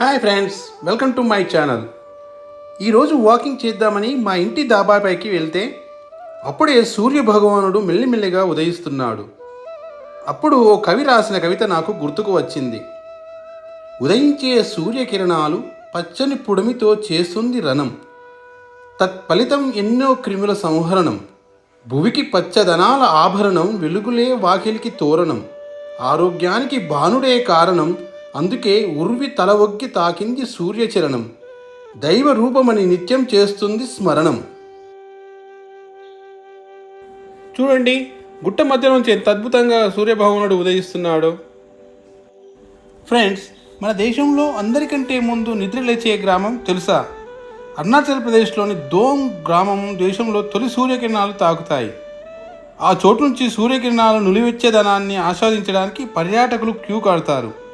Hi friends welcome to my channel ఈరోజు walking చేద్దామని మా ఇంటి దాబాపైకి వెళ్తే అప్పుడే సూర్య భగవానుడు మెల్లిమెల్లిగా ఉదయిస్తున్నాడు. అప్పుడు ఓ కవి రాసిన కవిత నాకు గుర్తుకు వచ్చింది. ఉదయించే సూర్యకిరణాలు పచ్చని పుడమితో చేస్తుంది రణం. తత్ఫలితం ఎన్నో క్రిముల సంహరణం. భువికి పచ్చదనాల ఆభరణం వెలుగులే వాకిలికి తోరణం. ఆరోగ్యానికి భానుడే కారణం అందుకే ఉర్వి తల ఒగ్గి తాకింది సూర్యచరణం. దైవ రూపమని నిత్యం చేస్తుంది స్మరణం. చూడండి గుట్ట మధ్య నుంచి ఎంత అద్భుతంగా సూర్యభగవానుడు ఉదయిస్తున్నాడు. ఫ్రెండ్స్ మన దేశంలో అందరికంటే ముందు నిద్ర లేచే గ్రామం తెలుసా? అరుణాచల్ ప్రదేశ్లోని దోమ్ గ్రామం దేశంలో తొలి సూర్యకిరణాలు తాకుతాయి. ఆ చోటు నుంచి సూర్యకిరణాలు నులివెచ్చేదనాన్ని ఆస్వాదించడానికి పర్యాటకులు క్యూ కడతారు.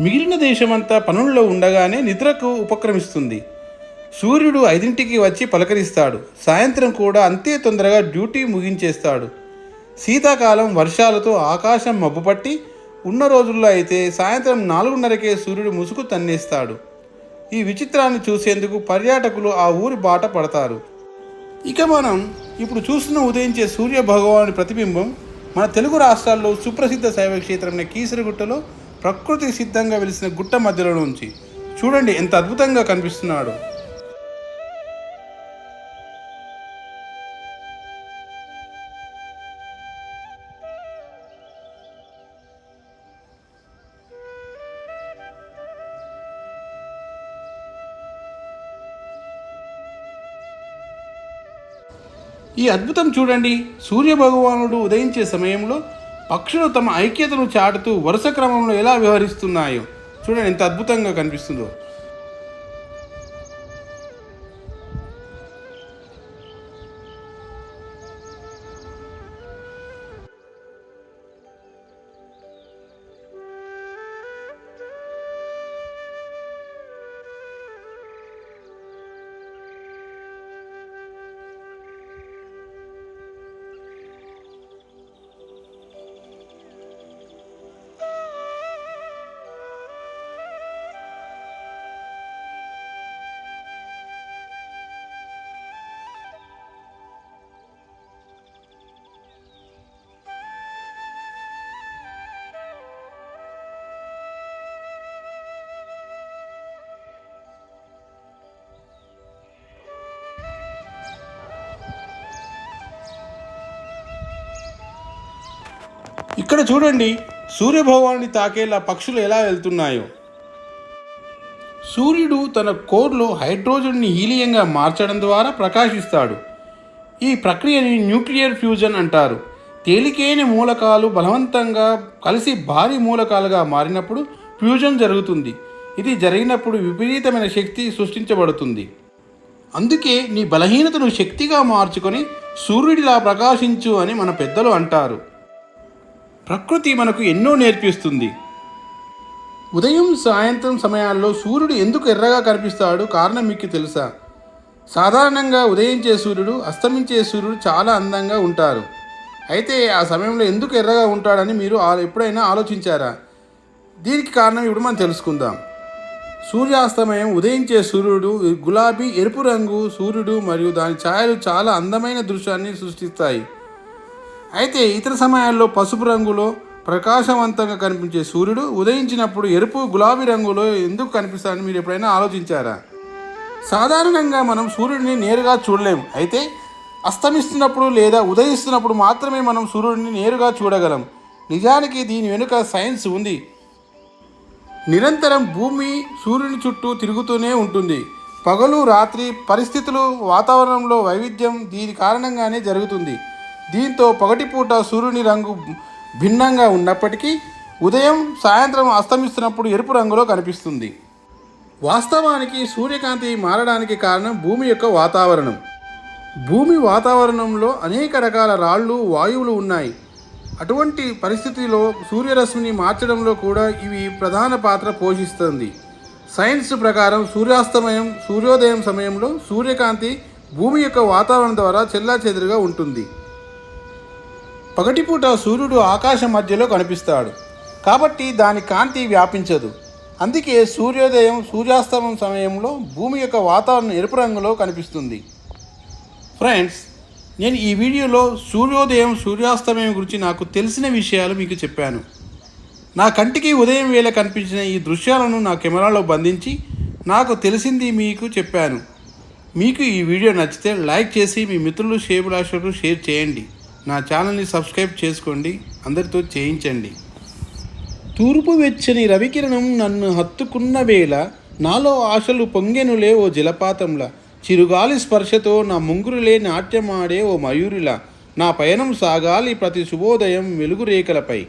మిగిలిన దేశమంతా పనుల్లో ఉండగానే నిద్రకు ఉపక్రమిస్తుంది. సూర్యుడు ఐదింటికి వచ్చి పలకరిస్తాడు. సాయంత్రం కూడా అంతే తొందరగా డ్యూటీ ముగించేస్తాడు. శీతాకాలం వర్షాలతో ఆకాశం మబ్బుపట్టి ఉన్న రోజుల్లో అయితే సాయంత్రం నాలుగున్నరకే సూర్యుడు ముసుగు తన్నేస్తాడు. ఈ విచిత్రాన్ని చూసేందుకు పర్యాటకులు ఆ ఊరి బాట పడతారు. ఇక మనం ఇప్పుడు చూస్తున్న ఉదయించే సూర్య భగవాని ప్రతిబింబం మన తెలుగు రాష్ట్రాల్లో సుప్రసిద్ధ శైవ క్షేత్రమైన కీసరగుట్టలో ప్రకృతి సిద్ధంగా వెలిసిన గుట్ట మధ్యలో నుంచి. చూడండి ఎంత అద్భుతంగా కనిపిస్తున్నాడు. ఈ అద్భుతం చూడండి సూర్య భగవానుడు ఉదయించే సమయంలో పక్షులు తమ ఐక్యతను చాటుతూ వరుస క్రమంలో ఎలా వ్యవహరిస్తున్నాయో చూడండి ఎంత అద్భుతంగా కనిపిస్తుందో. ఇక్కడ చూడండి సూర్యభగవాన్ని తాకేలా పక్షులు ఎలా వెళ్తున్నాయో. సూర్యుడు తన కోర్లో హైడ్రోజన్ని హీలియంగా మార్చడం ద్వారా ప్రకాశిస్తాడు. ఈ ప్రక్రియని న్యూక్లియర్ ఫ్యూజన్ అంటారు. తేలికైన మూలకాలు బలవంతంగా కలిసి భారీ మూలకాలుగా మారినప్పుడు ఫ్యూజన్ జరుగుతుంది. ఇది జరిగినప్పుడు విపరీతమైన శక్తి సృష్టించబడుతుంది. అందుకే నీ బలహీనతను శక్తిగా మార్చుకొని సూర్యుడిలా ప్రకాశించు అని మన పెద్దలు అంటారు. ప్రకృతి మనకు ఎన్నో నేర్పిస్తుంది. ఉదయం సాయంత్రం సమయాల్లో సూర్యుడు ఎందుకు ఎర్రగా కనిపిస్తాడు కారణం మీకు తెలుసా? సాధారణంగా ఉదయించే సూర్యుడు అస్తమించే సూర్యుడు చాలా అందంగా ఉంటారు. అయితే ఆ సమయంలో ఎందుకు ఎర్రగా ఉంటాడని మీరు ఎప్పుడైనా ఆలోచించారా? దీనికి కారణం ఇప్పుడు మనం తెలుసుకుందాం. సూర్యాస్తమయం ఉదయించే సూర్యుడు గులాబీ ఎరుపు రంగు సూర్యుడు మరియు దాని ఛాయలు చాలా అందమైన దృశ్యాన్ని సృష్టిస్తాయి. అయితే ఇతర సమయాల్లో పసుపు రంగులో ప్రకాశవంతంగా కనిపించే సూర్యుడు ఉదయించినప్పుడు ఎరుపు గులాబీ రంగులో ఎందుకు కనిపిస్తాడని మీరు ఎప్పుడైనా ఆలోచించారా? సాధారణంగా మనం సూర్యుడిని నేరుగా చూడలేం అయితే అస్తమిస్తున్నప్పుడు లేదా ఉదయిస్తున్నప్పుడు మాత్రమే మనం సూర్యుడిని నేరుగా చూడగలం. నిజానికి దీని వెనుక సైన్స్ ఉంది. నిరంతరం భూమి సూర్యుని చుట్టూ తిరుగుతూనే ఉంటుంది. పగలు రాత్రి పరిస్థితులు వాతావరణంలో వైవిధ్యం దీని కారణంగానే జరుగుతుంది. దీంతో పగటిపూట సూర్యుని రంగు భిన్నంగా ఉన్నప్పటికీ ఉదయం సాయంత్రం అస్తమిస్తున్నప్పుడు ఎరుపు రంగులో కనిపిస్తుంది. వాస్తవానికి సూర్యకాంతి మారడానికి కారణం భూమి యొక్క వాతావరణం. భూమి వాతావరణంలో అనేక రకాల రాళ్ళు వాయువులు ఉన్నాయి. అటువంటి పరిస్థితిలో సూర్యరశ్మిని మార్చడంలో కూడా ఇవి ప్రధాన పాత్ర పోషిస్తుంది. సైన్స్ ప్రకారం సూర్యాస్తమయం సూర్యోదయం సమయంలో సూర్యకాంతి భూమి యొక్క వాతావరణం ద్వారా చెల్లాచెదురుగా ఉంటుంది. పగటిపూట సూర్యుడు ఆకాశం మధ్యలో కనిపిస్తాడు. కాబట్టి దాని కాంతి వ్యాపించదు. అందుకే సూర్యోదయం సూర్యాస్తమం సమయంలో భూమి యొక్క వాతావరణం ఎరుపు రంగులో కనిపిస్తుంది. ఫ్రెండ్స్ నేను ఈ వీడియోలో సూర్యోదయం సూర్యాస్తమయం గురించి నాకు తెలిసిన విషయాలు మీకు చెప్పాను. నా కంటికి ఉదయం వేళ కనిపించిన ఈ దృశ్యాలను నా కెమెరాలో బంధించి నాకు తెలిసింది మీకు చెప్పాను. మీకు ఈ వీడియో నచ్చితే లైక్ చేసి మీ మిత్రులు షేబులాషకు షేర్ చేయండి. నా ఛానల్ని సబ్స్క్రైబ్ చేసుకోండి. అందరితో చేయించండి. తూర్పు వెచ్చని రవికిరణం నన్ను హత్తుకున్న వేళ నాలో ఆశలు పొంగెనులే ఓ జలపాతంలా. చిరుగాలి స్పర్శతో నా ముంగురులే నాట్యమాడే ఓ మయూరిలా. నా పయనం సాగాలి ప్రతి శుభోదయం వెలుగురేఖలపై.